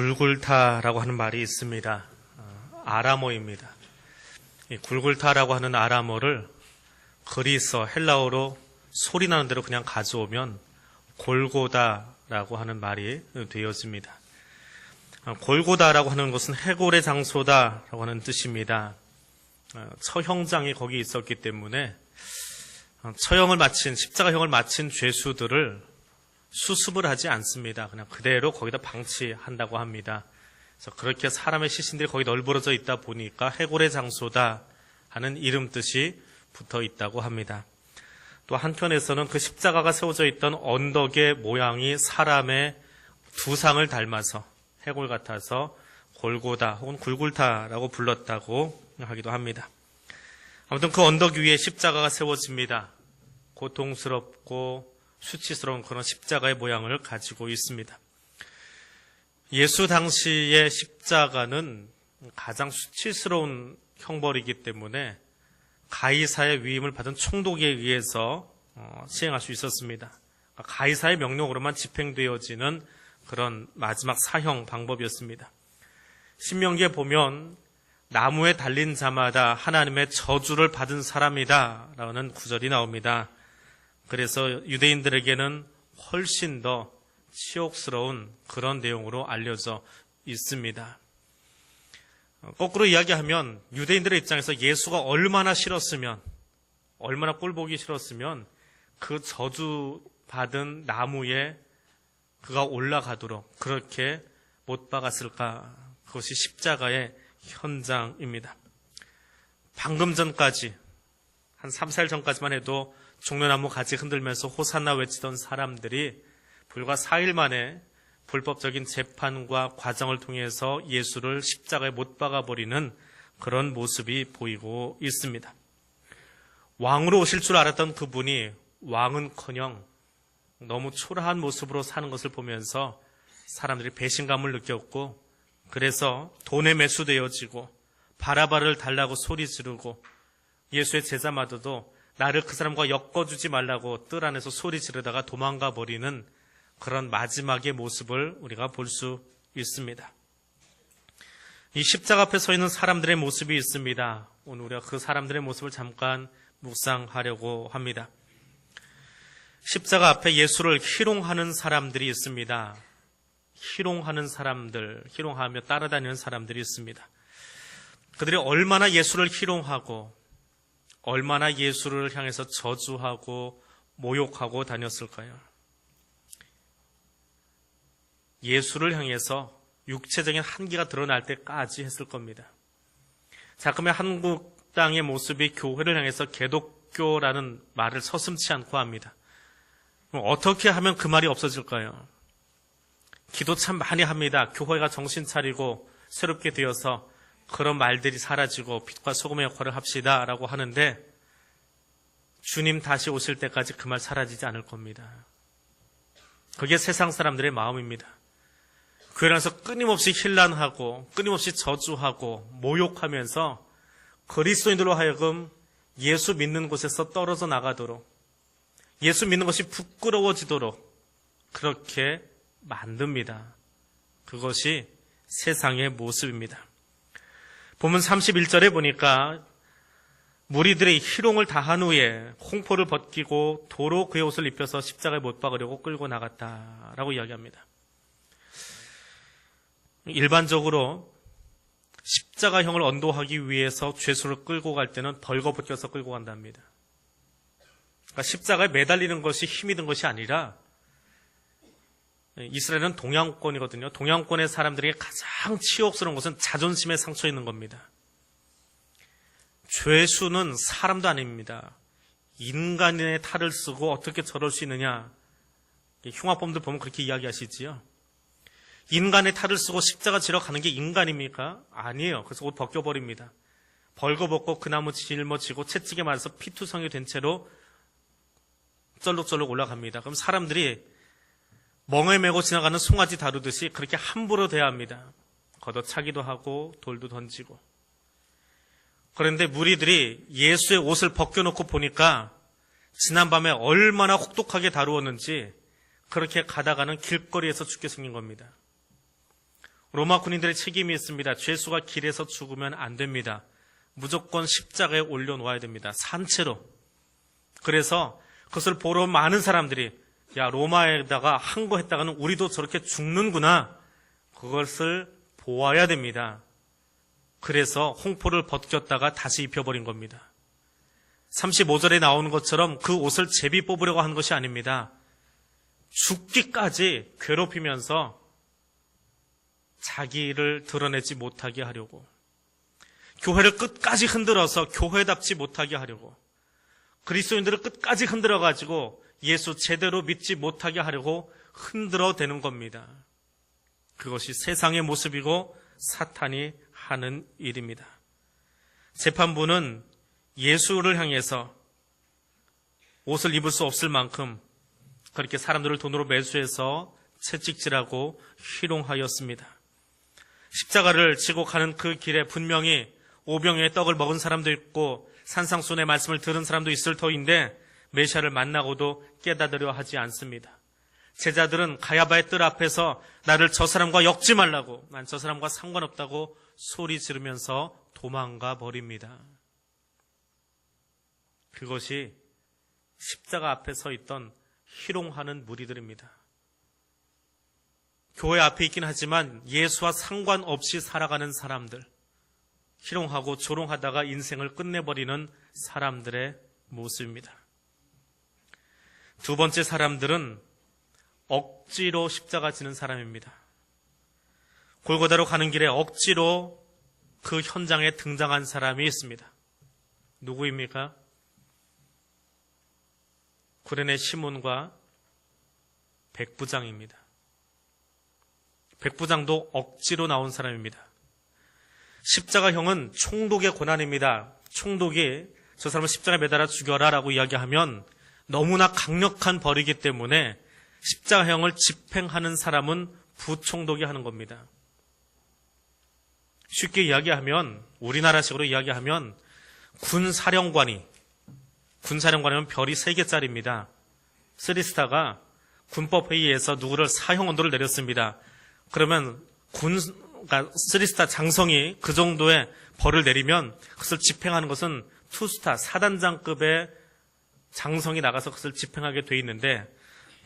굴굴타라고 하는 말이 있습니다. 어, 아람어입니다. 이 굴굴타라고 하는 아람어를 그리스 헬라어로 소리 나는 대로 그냥 가져오면 골고다라고 하는 말이 되었습니다. 어, 골고다라고 하는 것은 해골의 장소다라고 하는 뜻입니다. 어, 처형장이 거기 있었기 때문에 어, 처형을 마친 십자가형을 마친 죄수들을 수습을 하지 않습니다. 그냥 그대로 거기다 방치한다고 합니다. 그래서 그렇게 사람의 시신들이 거기 널브러져 있다 보니까 해골의 장소다 하는 이름 뜻이 붙어 있다고 합니다. 또 한편에서는 그 십자가가 세워져 있던 언덕의 모양이 사람의 두상을 닮아서 해골 같아서 골고다 혹은 굴굴타라고 불렀다고 하기도 합니다. 아무튼 그 언덕 위에 십자가가 세워집니다. 고통스럽고 수치스러운 그런 십자가의 모양을 가지고 있습니다. 예수 당시의 십자가는 가장 수치스러운 형벌이기 때문에 가이사의 위임을 받은 총독에 의해서 어, 시행할 수 있었습니다. 그러니까 가이사의 명령으로만 집행되어지는 그런 마지막 사형 방법이었습니다. 신명기에 보면 나무에 달린 자마다 하나님의 저주를 받은 사람이다 라는 구절이 나옵니다. 그래서 유대인들에게는 훨씬 더 치욕스러운 그런 내용으로 알려져 있습니다. 거꾸로 이야기하면 유대인들의 입장에서 예수가 얼마나 싫었으면, 얼마나 꼴보기 싫었으면 그 저주 받은 나무에 그가 올라가도록 그렇게 못 박았을까? 그것이 십자가의 현장입니다. 방금 전까지, 한 3, 4일 전까지만 해도 종려나무 가지 흔들면서 호산나 외치던 사람들이 불과 4일 만에 불법적인 재판과 과정을 통해서 예수를 십자가에 못 박아버리는 그런 모습이 보이고 있습니다. 왕으로 오실 줄 알았던 그분이 왕은커녕 너무 초라한 모습으로 사는 것을 보면서 사람들이 배신감을 느꼈고 그래서 돈에 매수되어지고 바라바를 달라고 소리 지르고 예수의 제자마저도 나를 그 사람과 엮어주지 말라고 뜰 안에서 소리 지르다가 도망가 버리는 그런 마지막의 모습을 우리가 볼 수 있습니다. 이 십자가 앞에 서 있는 사람들의 모습이 있습니다. 오늘 우리가 그 사람들의 모습을 잠깐 묵상하려고 합니다. 십자가 앞에 예수를 희롱하는 사람들이 있습니다. 희롱하는 사람들, 희롱하며 따라다니는 사람들이 있습니다. 그들이 얼마나 예수를 희롱하고 얼마나 예수를 향해서 저주하고 모욕하고 다녔을까요? 예수를 향해서 육체적인 한계가 드러날 때까지 했을 겁니다. 자, 그러면 한국 땅의 모습이 교회를 향해서 개독교라는 말을 서슴치 않고 합니다. 어떻게 하면 그 말이 없어질까요? 기도 참 많이 합니다. 교회가 정신 차리고 새롭게 되어서 그런 말들이 사라지고 빛과 소금의 역할을 합시다 라고 하는데 주님 다시 오실 때까지 그 말 사라지지 않을 겁니다. 그게 세상 사람들의 마음입니다. 교회에서 끊임없이 힐난하고 끊임없이 저주하고 모욕하면서 그리스도인들로 하여금 예수 믿는 곳에서 떨어져 나가도록 예수 믿는 것이 부끄러워지도록 그렇게 만듭니다. 그것이 세상의 모습입니다. 보면 31절에 보니까 무리들의 희롱을 다한 후에 홍포를 벗기고 도로 그의 옷을 입혀서 십자가에 못 박으려고 끌고 나갔다라고 이야기합니다. 일반적으로 십자가형을 언도하기 위해서 죄수를 끌고 갈 때는 벌거벗겨서 끌고 간답니다. 그러니까 십자가에 매달리는 것이 힘이 든 것이 아니라 이스라엘은 동양권이거든요. 동양권의 사람들에게 가장 치욕스러운 것은 자존심에 상처 있는 겁니다. 죄수는 사람도 아닙니다. 인간의 탈을 쓰고 어떻게 저럴 수 있느냐. 흉악범들 보면 그렇게 이야기하시지요. 인간의 탈을 쓰고 십자가 지러 가는 게 인간입니까? 아니에요. 그래서 옷 벗겨버립니다. 벌거벗고 그 나무 짊어지고 채찍에 맞아서 피투성이 된 채로 쩔룩쩔룩 올라갑니다. 그럼 사람들이 멍에 메고 지나가는 송아지 다루듯이 그렇게 함부로 대합니다. 걷어차기도 하고 돌도 던지고. 그런데 무리들이 예수의 옷을 벗겨놓고 보니까 지난밤에 얼마나 혹독하게 다루었는지 그렇게 가다가는 길거리에서 죽게 생긴 겁니다. 로마 군인들의 책임이 있습니다. 죄수가 길에서 죽으면 안 됩니다. 무조건 십자가에 올려놓아야 됩니다. 산채로. 그래서 그것을 보러 온 많은 사람들이 야 로마에다가 한 거 했다가는 우리도 저렇게 죽는구나. 그것을 보아야 됩니다. 그래서 홍포를 벗겼다가 다시 입혀버린 겁니다. 35절에 나오는 것처럼 그 옷을 제비 뽑으려고 한 것이 아닙니다. 죽기까지 괴롭히면서 자기를 드러내지 못하게 하려고 교회를 끝까지 흔들어서 교회답지 못하게 하려고 그리스도인들을 끝까지 흔들어 가지고 예수 제대로 믿지 못하게 하려고 흔들어 대는 겁니다. 그것이 세상의 모습이고 사탄이 하는 일입니다. 재판부는 예수를 향해서 옷을 입을 수 없을 만큼 그렇게 사람들을 돈으로 매수해서 채찍질하고 희롱하였습니다. 십자가를 지고 가는 그 길에 분명히 오병의 떡을 먹은 사람도 있고 산상순의 말씀을 들은 사람도 있을 터인데 메시아를 만나고도 깨닫으려 하지 않습니다. 제자들은 가야바의 뜰 앞에서 나를 저 사람과 엮지 말라고 난 저 사람과 상관없다고 소리 지르면서 도망가 버립니다. 그것이 십자가 앞에 서 있던 희롱하는 무리들입니다. 교회 앞에 있긴 하지만 예수와 상관없이 살아가는 사람들, 희롱하고 조롱하다가 인생을 끝내버리는 사람들의 모습입니다. 두 번째 사람들은 억지로 십자가 지는 사람입니다. 골고다로 가는 길에 억지로 그 현장에 등장한 사람이 있습니다. 누구입니까? 구레네 시몬과 백부장입니다. 백부장도 억지로 나온 사람입니다. 십자가형은 총독의 고난입니다. 총독이 저 사람을 십자가에 매달아 죽여라 라고 이야기하면 너무나 강력한 벌이기 때문에 십자가형을 집행하는 사람은 부총독이 하는 겁니다. 쉽게 이야기하면 우리나라식으로 이야기하면 군사령관이 군사령관이면 별이 3개짜리입니다. 쓰리스타가 군법회의에서 누구를 사형 언도를 내렸습니다. 그러면 군, 그러니까 쓰리스타 장성이 그 정도의 벌을 내리면 그것을 집행하는 것은 투스타, 사단장급의 장성이 나가서 그것을 집행하게 돼 있는데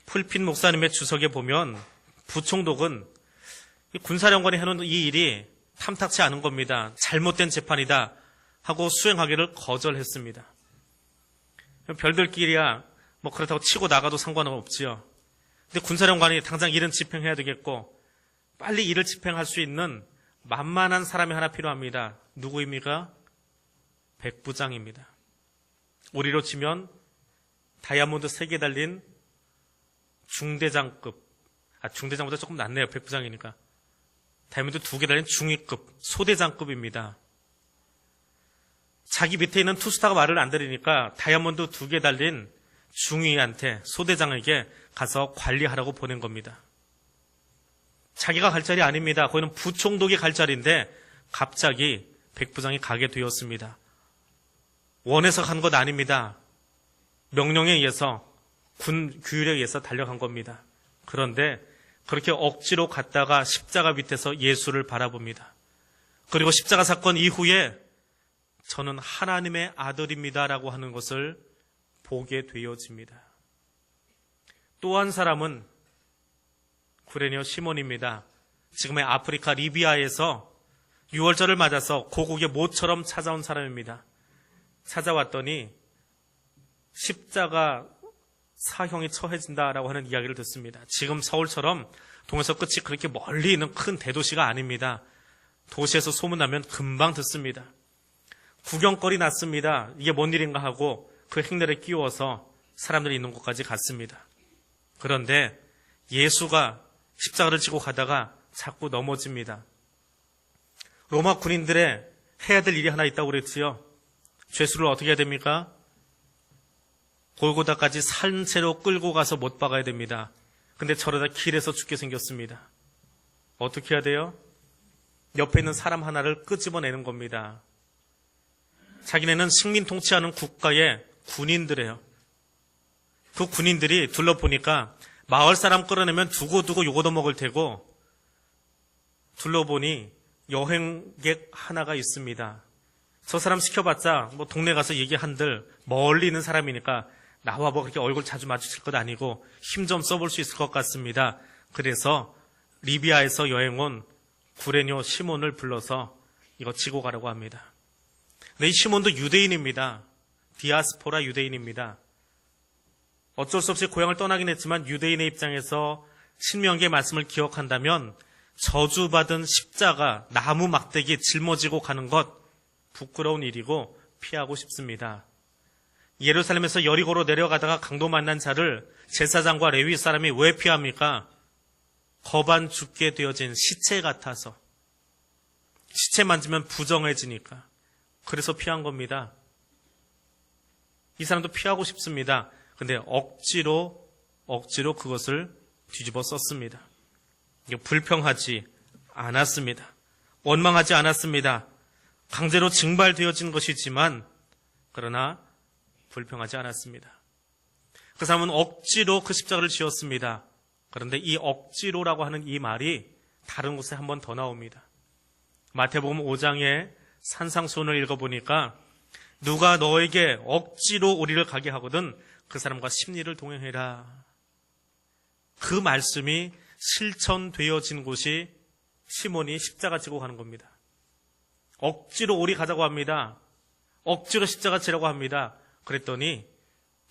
풀핀 목사님의 주석에 보면 부총독은 군사령관이 해놓은 이 일이 탐탁치 않은 겁니다. 잘못된 재판이다 하고 수행하기를 거절했습니다. 별들끼리야 뭐 그렇다고 치고 나가도 상관은 없지요. 근데 군사령관이 당장 일은 집행해야 되겠고 빨리 일을 집행할 수 있는 만만한 사람이 하나 필요합니다. 누구입니까? 백부장입니다. 우리로 치면 다이아몬드 3개 달린 중대장급. 아, 중대장보다 조금 낫네요. 백부장이니까. 다이아몬드 2개 달린 중위급, 소대장급입니다. 자기 밑에 있는 투스타가 말을 안 들으니까 다이아몬드 2개 달린 중위한테, 소대장에게 가서 관리하라고 보낸 겁니다. 자기가 갈 자리 아닙니다. 거기는 부총독이 갈 자리인데 갑자기 백부장이 가게 되었습니다. 원해서 간 것 아닙니다. 명령에 의해서 군 규율에 의해서 달려간 겁니다. 그런데 그렇게 억지로 갔다가 십자가 밑에서 예수를 바라봅니다. 그리고 십자가 사건 이후에 저는 하나님의 아들입니다라고 하는 것을 보게 되어집니다. 또 한 사람은 구레니어 시몬입니다. 지금의 아프리카 리비아에서 6월절을 맞아서 고국의 모처럼 찾아온 사람입니다. 찾아왔더니 십자가 사형이 처해진다라고 하는 이야기를 듣습니다. 지금 서울처럼 동에서 끝이 그렇게 멀리 있는 큰 대도시가 아닙니다. 도시에서 소문나면 금방 듣습니다. 구경거리 났습니다. 이게 뭔 일인가 하고 그 행렬에 끼워서 사람들이 있는 곳까지 갔습니다. 그런데 예수가 십자가를 지고 가다가 자꾸 넘어집니다. 로마 군인들의 해야 될 일이 하나 있다고 그랬지요. 죄수를 어떻게 해야 됩니까? 골고다까지 산채로 끌고 가서 못 박아야 됩니다. 근데 저러다 길에서 죽게 생겼습니다. 어떻게 해야 돼요? 옆에 있는 사람 하나를 끄집어내는 겁니다. 자기네는 식민 통치하는 국가의 군인들이에요. 그 군인들이 둘러보니까 마을 사람 끌어내면 두고두고 요거도 먹을 테고 둘러보니 여행객 하나가 있습니다. 저 사람 시켜봤자 뭐 동네 가서 얘기한들 멀리 있는 사람이니까 나와 뭐 그렇게 얼굴 자주 마주칠 것 아니고 힘 좀 써볼 수 있을 것 같습니다. 그래서 리비아에서 여행 온 구레뇨 시몬을 불러서 이거 지고 가라고 합니다. 근데 이 시몬도 유대인입니다. 디아스포라 유대인입니다. 어쩔 수 없이 고향을 떠나긴 했지만 유대인의 입장에서 신명기의 말씀을 기억한다면 저주받은 십자가 나무 막대기 짊어지고 가는 것 부끄러운 일이고 피하고 싶습니다. 예루살렘에서 여리고로 내려가다가 강도 만난 자를 제사장과 레위 사람이 왜 피합니까? 거반 죽게 되어진 시체 같아서 시체 만지면 부정해지니까 그래서 피한 겁니다. 이 사람도 피하고 싶습니다. 근데 억지로 억지로 그것을 뒤집어 썼습니다. 불평하지 않았습니다. 원망하지 않았습니다. 강제로 징발되어진 것이지만 그러나 불평하지 않았습니다. 그 사람은 억지로 그 십자가를 지었습니다. 그런데 이 억지로라고 하는 이 말이 다른 곳에 한 번 더 나옵니다. 마태복음 5장의 산상수훈을 읽어보니까 누가 너에게 억지로 우리를 가게 하거든 그 사람과 심리를 동행해라. 그 말씀이 실천되어진 곳이 시몬이 십자가 지고 가는 겁니다. 억지로 오리 가자고 합니다. 억지로 십자가 지라고 합니다. 그랬더니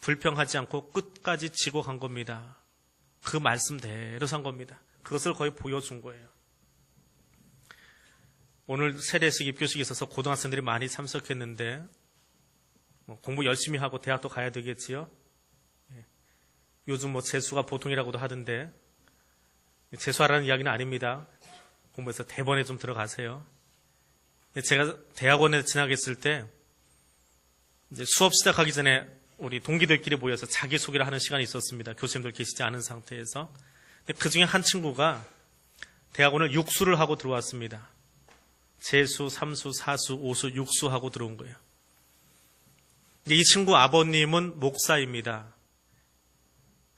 불평하지 않고 끝까지 지고 간 겁니다. 그 말씀대로 산 겁니다. 그것을 거의 보여준 거예요. 오늘 세례식 입교식이 있어서 고등학생들이 많이 참석했는데 뭐 공부 열심히 하고 대학도 가야 되겠지요. 예. 요즘 뭐 재수가 보통이라고도 하던데 재수하라는 이야기는 아닙니다. 공부해서 대본에 좀 들어가세요. 제가 대학원에 진학했을 때 이제 수업 시작하기 전에 우리 동기들끼리 모여서 자기소개를 하는 시간이 있었습니다. 교수님들 계시지 않은 상태에서. 그 중에 한 친구가 대학원을 육수를 하고 들어왔습니다. 재수, 삼수, 사수, 오수, 육수 하고 들어온 거예요. 이 친구 아버님은 목사입니다.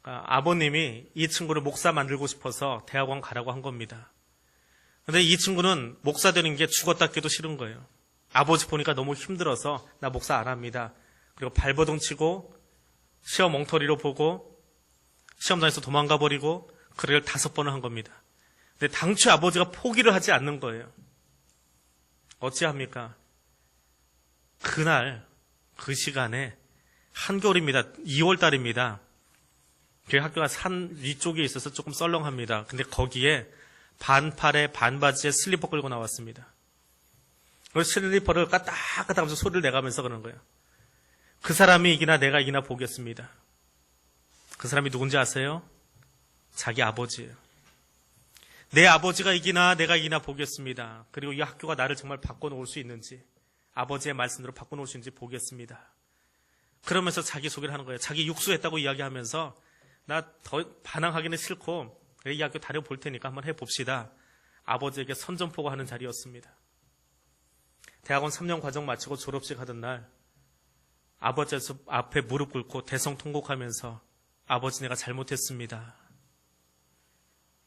아버님이 이 친구를 목사 만들고 싶어서 대학원 가라고 한 겁니다. 근데 이 친구는 목사 되는 게 죽었다 깨도 싫은 거예요. 아버지 보니까 너무 힘들어서 나 목사 안 합니다. 그리고 발버둥 치고 시험 엉터리로 보고 시험장에서 도망가 버리고 그를 다섯 번을 한 겁니다. 근데 당초 아버지가 포기를 하지 않는 거예요. 어찌합니까? 그날 그 시간에 한겨울입니다. 2월 달입니다. 저희 학교가 산 위쪽에 있어서 조금 썰렁합니다. 근데 거기에 반팔에 반바지에 슬리퍼 끌고 나왔습니다. 그 슬리퍼를 까딱까딱 하면서 소리를 내가면서 그러는 거예요. 그 사람이 이기나 내가 이기나 보겠습니다. 그 사람이 누군지 아세요? 자기 아버지예요. 내 아버지가 이기나 내가 이기나 보겠습니다. 그리고 이 학교가 나를 정말 바꿔놓을 수 있는지 아버지의 말씀대로 바꿔놓을 수 있는지 보겠습니다. 그러면서 자기 소개를 하는 거예요. 자기 육수했다고 이야기하면서 나 더 반항하기는 싫고 이 학교 다녀볼 테니까 한번 해봅시다. 아버지에게 선전포고 하는 자리였습니다. 대학원 3년 과정 마치고 졸업식 하던 날 아버지 앞에 무릎 꿇고 대성통곡하면서 아버지 내가 잘못했습니다.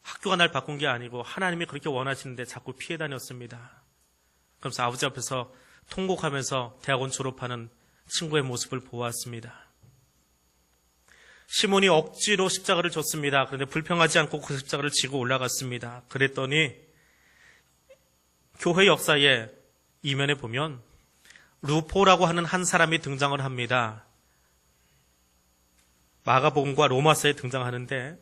학교가 날 바꾼 게 아니고 하나님이 그렇게 원하시는데 자꾸 피해 다녔습니다. 그러면서 아버지 앞에서 통곡하면서 대학원 졸업하는 친구의 모습을 보았습니다. 시몬이 억지로 십자가를 줬습니다. 그런데 불평하지 않고 그 십자가를 지고 올라갔습니다. 그랬더니 교회 역사에 이면에 보면 루포라고 하는 한 사람이 등장을 합니다. 마가복음과 로마서에 등장하는데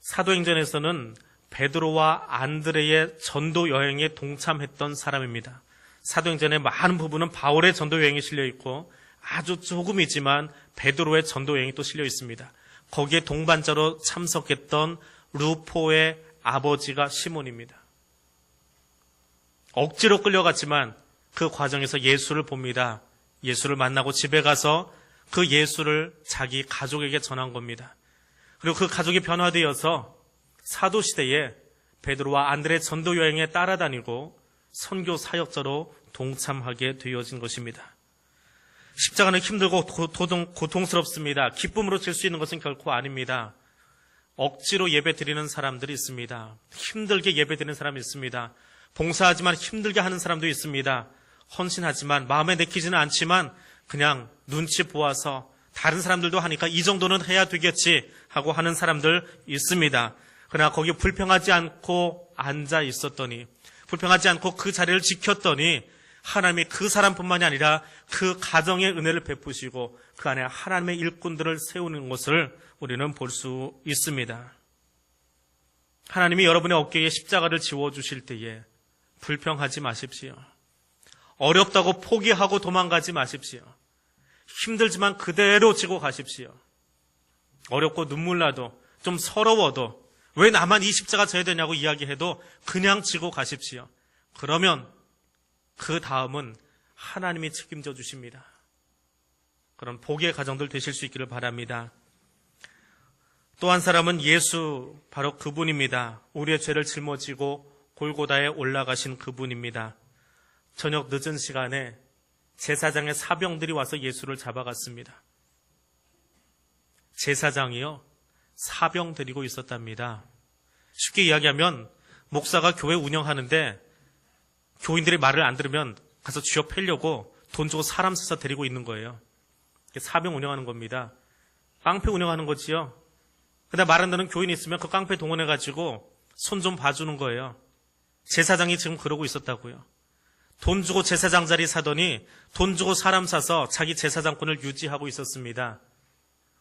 사도행전에서는 베드로와 안드레의 전도 여행에 동참했던 사람입니다. 사도행전의 많은 부분은 바울의 전도 여행이 실려 있고 아주 조금이지만 베드로의 전도 여행이 또 실려 있습니다. 거기에 동반자로 참석했던 루포의 아버지가 시몬입니다. 억지로 끌려갔지만 그 과정에서 예수를 봅니다. 예수를 만나고 집에 가서 그 예수를 자기 가족에게 전한 겁니다. 그리고 그 가족이 변화되어서 사도 시대에 베드로와 안드레 전도 여행에 따라다니고 선교 사역자로 동참하게 되어진 것입니다. 십자가는 힘들고 고통, 고통스럽습니다. 기쁨으로 질 수 있는 것은 결코 아닙니다. 억지로 예배 드리는 사람들이 있습니다. 힘들게 예배 드리는 사람이 있습니다. 봉사하지만 힘들게 하는 사람도 있습니다. 헌신하지만 마음에 내키지는 않지만 그냥 눈치 보아서 다른 사람들도 하니까 이 정도는 해야 되겠지 하고 하는 사람들 있습니다. 그러나 거기 불평하지 않고 앉아 있었더니 불평하지 않고 그 자리를 지켰더니 하나님이 그 사람뿐만이 아니라 그 가정의 은혜를 베푸시고 그 안에 하나님의 일꾼들을 세우는 것을 우리는 볼 수 있습니다. 하나님이 여러분의 어깨에 십자가를 지워주실 때에 불평하지 마십시오. 어렵다고 포기하고 도망가지 마십시오. 힘들지만 그대로 지고 가십시오. 어렵고 눈물 나도 좀 서러워도 왜 나만 이 십자가 져야 되냐고 이야기해도 그냥 지고 가십시오. 그러면 그 다음은 하나님이 책임져 주십니다. 그런 복의 가정들 되실 수 있기를 바랍니다. 또 한 사람은 예수 바로 그분입니다. 우리의 죄를 짊어지고 골고다에 올라가신 그분입니다. 저녁 늦은 시간에 제사장의 사병들이 와서 예수를 잡아갔습니다. 제사장이요 사병 들이고 있었답니다. 쉽게 이야기하면 목사가 교회 운영하는데 교인들이 말을 안 들으면 가서 쥐어 패려고 돈 주고 사람 써서 데리고 있는 거예요. 사병 운영하는 겁니다. 깡패 운영하는 거지요. 근데 말안 듣는 교인이 있으면 그 깡패 동원해가지고 손 좀 봐주는 거예요. 제사장이 지금 그러고 있었다고요. 돈 주고 제사장 자리 사더니 돈 주고 사람 사서 자기 제사장권을 유지하고 있었습니다.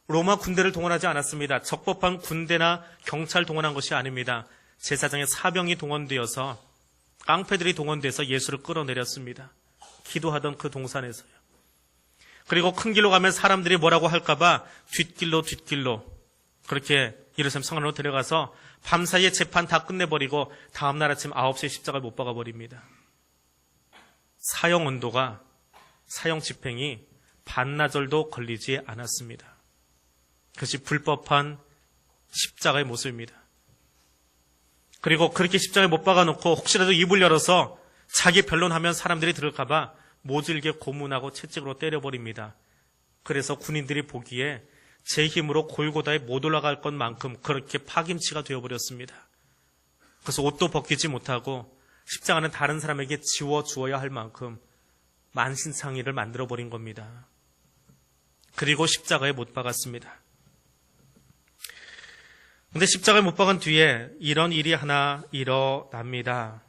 로마 군대를 동원하지 않았습니다. 적법한 군대나 경찰 동원한 것이 아닙니다. 제사장의 사병이 동원되어서 깡패들이 동원돼서 예수를 끌어내렸습니다. 기도하던 그 동산에서요. 그리고 큰 길로 가면 사람들이 뭐라고 할까봐 뒷길로 뒷길로 그렇게 예루살렘 성안으로 데려가서 밤사이에 재판 다 끝내버리고 다음날 아침 9시에 십자가를 못 박아버립니다. 사형 온도가 사형 집행이 반나절도 걸리지 않았습니다. 그것이 불법한 십자가의 모습입니다. 그리고 그렇게 십자가에 못 박아놓고 혹시라도 입을 열어서 자기 변론하면 사람들이 들을까봐 모질게 고문하고 채찍으로 때려버립니다. 그래서 군인들이 보기에 제 힘으로 골고다에 못 올라갈 것만큼 그렇게 파김치가 되어버렸습니다. 그래서 옷도 벗기지 못하고 십자가는 다른 사람에게 지워 주어야 할 만큼 만신창이를 만들어 버린 겁니다. 그리고 십자가에 못 박았습니다. 근데 십자가에 못 박은 뒤에 이런 일이 하나 일어납니다.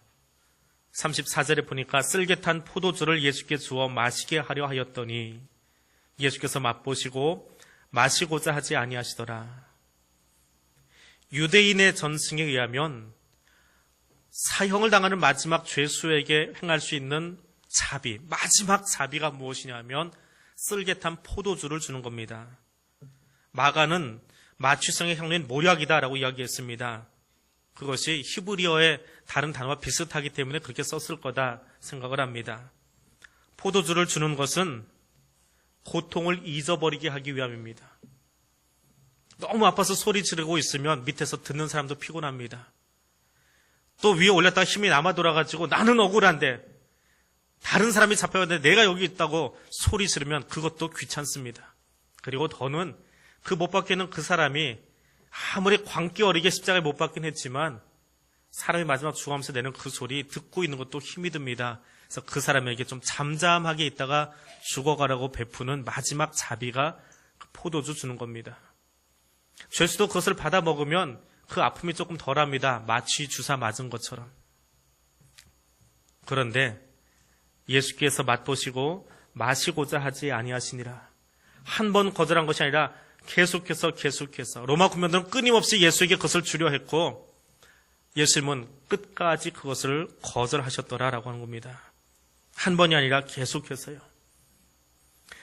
34절에 보니까 쓸개탄 포도주를 예수께 주어 마시게 하려 하였더니 예수께서 맛보시고 마시고자 하지 아니하시더라. 유대인의 전승에 의하면 사형을 당하는 마지막 죄수에게 행할 수 있는 자비, 마지막 자비가 무엇이냐면 쓸개탄 포도주를 주는 겁니다. 마가는 마취성의 향료인 모략이다라고 이야기했습니다. 그것이 히브리어의 다른 단어와 비슷하기 때문에 그렇게 썼을 거다 생각을 합니다. 포도주를 주는 것은 고통을 잊어버리게 하기 위함입니다. 너무 아파서 소리 지르고 있으면 밑에서 듣는 사람도 피곤합니다. 또 위에 올렸다가 힘이 남아 돌아가지고 나는 억울한데 다른 사람이 잡혀갔는데 내가 여기 있다고 소리 지르면 그것도 귀찮습니다. 그리고 더는 그못 박히는 그 사람이 아무리 광기 어리게 십자가에 못 박긴 했지만 사람이 마지막 죽어가면서 내는 그 소리 듣고 있는 것도 힘이 듭니다. 그래서 그 사람에게 좀 잠잠하게 있다가 죽어가라고 베푸는 마지막 자비가 그 포도주 주는 겁니다. 죄수도 그것을 받아 먹으면 그 아픔이 조금 덜합니다. 마취 주사 맞은 것처럼. 그런데 예수께서 맛보시고 마시고자 하지 아니하시니라. 한 번 거절한 것이 아니라 계속해서 계속해서 로마 군병들은 끊임없이 예수에게 그것을 주려 했고 예수님은 끝까지 그것을 거절하셨더라라고 하는 겁니다. 한 번이 아니라 계속해서요.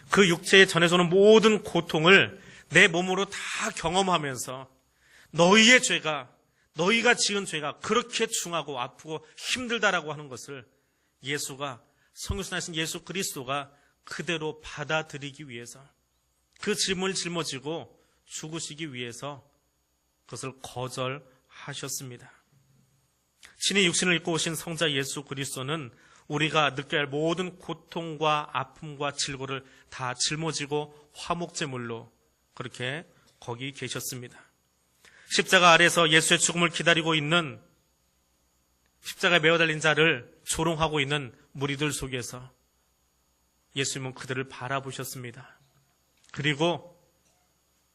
그 육체에 전해서 오는 모든 고통을 내 몸으로 다 경험하면서 너희의 죄가 너희가 지은 죄가 그렇게 중하고 아프고 힘들다라고 하는 것을 예수가 성육신하신 예수 그리스도가 그대로 받아들이기 위해서 그 짐을 짊어지고 죽으시기 위해서 그것을 거절하셨습니다. 신의 육신을 입고 오신 성자 예수 그리스도는 우리가 느껴야 할 모든 고통과 아픔과 질고를 다 짊어지고 화목제물로 그렇게 거기 계셨습니다. 십자가 아래서 예수의 죽음을 기다리고 있는 십자가에 매어 달린 자를 조롱하고 있는 무리들 속에서 예수님은 그들을 바라보셨습니다. 그리고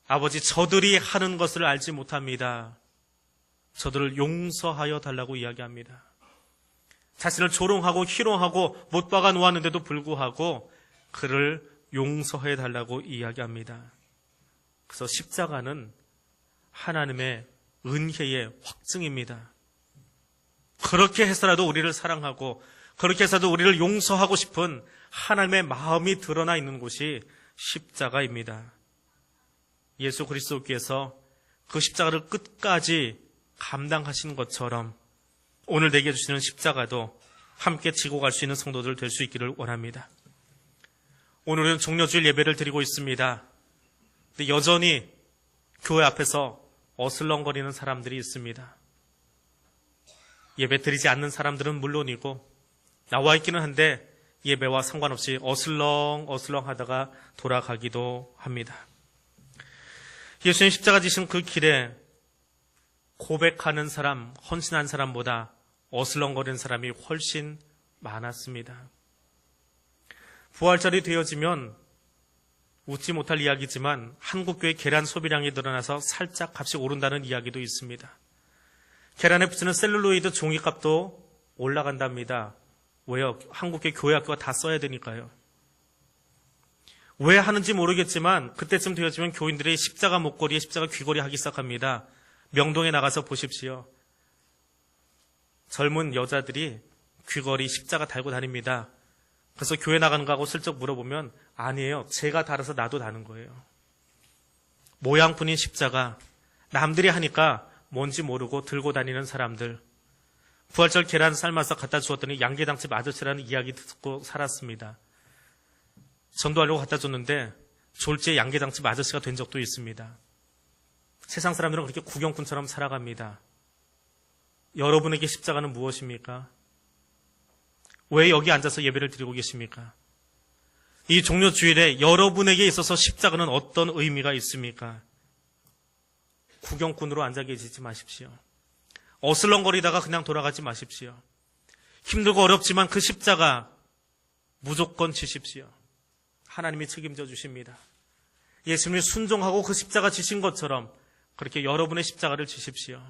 아버지 저들이 하는 것을 알지 못합니다. 저들을 용서하여 달라고 이야기합니다. 자신을 조롱하고 희롱하고 못 박아 놓았는데도 불구하고 그를 용서해 달라고 이야기합니다. 그래서 십자가는 하나님의 은혜의 확증입니다. 그렇게 해서라도 우리를 사랑하고 그렇게 해서도 우리를 용서하고 싶은 하나님의 마음이 드러나 있는 곳이 십자가입니다. 예수 그리스도께서 그 십자가를 끝까지 감당하신 것처럼 오늘 내게 주시는 십자가도 함께 지고 갈 수 있는 성도들 될 수 있기를 원합니다. 오늘은 종려주일 예배를 드리고 있습니다. 근데 여전히 교회 앞에서 어슬렁거리는 사람들이 있습니다. 예배 드리지 않는 사람들은 물론이고 나와 있기는 한데 예배와 상관없이 어슬렁 어슬렁 하다가 돌아가기도 합니다. 예수님 십자가 지신 그 길에 고백하는 사람, 헌신한 사람보다 어슬렁거리는 사람이 훨씬 많았습니다. 부활절이 되어지면 웃지 못할 이야기지만 한국교회 계란 소비량이 늘어나서 살짝 값이 오른다는 이야기도 있습니다. 계란에 붙이는 셀룰로이드 종이값도 올라간답니다. 왜요? 한국교회 교회 학교가 다 써야 되니까요. 왜 하는지 모르겠지만 그때쯤 되어지면 교인들이 십자가 목걸이에 십자가 귀걸이 하기 시작합니다. 명동에 나가서 보십시오. 젊은 여자들이 귀걸이 십자가 달고 다닙니다. 그래서 교회 나가는 거하고 슬쩍 물어보면 아니에요. 제가 달아서 나도 다는 거예요. 모양뿐인 십자가 남들이 하니까 뭔지 모르고 들고 다니는 사람들. 부활절 계란 삶아서 갖다 주었더니 양계장집 아저씨라는 이야기 듣고 살았습니다. 전도하려고 갖다 줬는데 졸지에 양계장집 아저씨가 된 적도 있습니다. 세상 사람들은 그렇게 구경꾼처럼 살아갑니다. 여러분에게 십자가는 무엇입니까? 왜 여기 앉아서 예배를 드리고 계십니까? 이 종료 주일에 여러분에게 있어서 십자가는 어떤 의미가 있습니까? 구경꾼으로 앉아 계시지 마십시오. 어슬렁거리다가 그냥 돌아가지 마십시오. 힘들고 어렵지만 그 십자가 무조건 지십시오. 하나님이 책임져 주십니다. 예수님이 순종하고 그 십자가 지신 것처럼 그렇게 여러분의 십자가를 지십시오.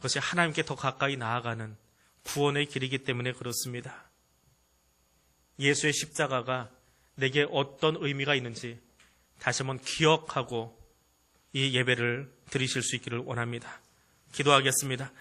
그것이 하나님께 더 가까이 나아가는 구원의 길이기 때문에 그렇습니다. 예수의 십자가가 내게 어떤 의미가 있는지 다시 한번 기억하고 이 예배를 드리실 수 있기를 원합니다. 기도하겠습니다.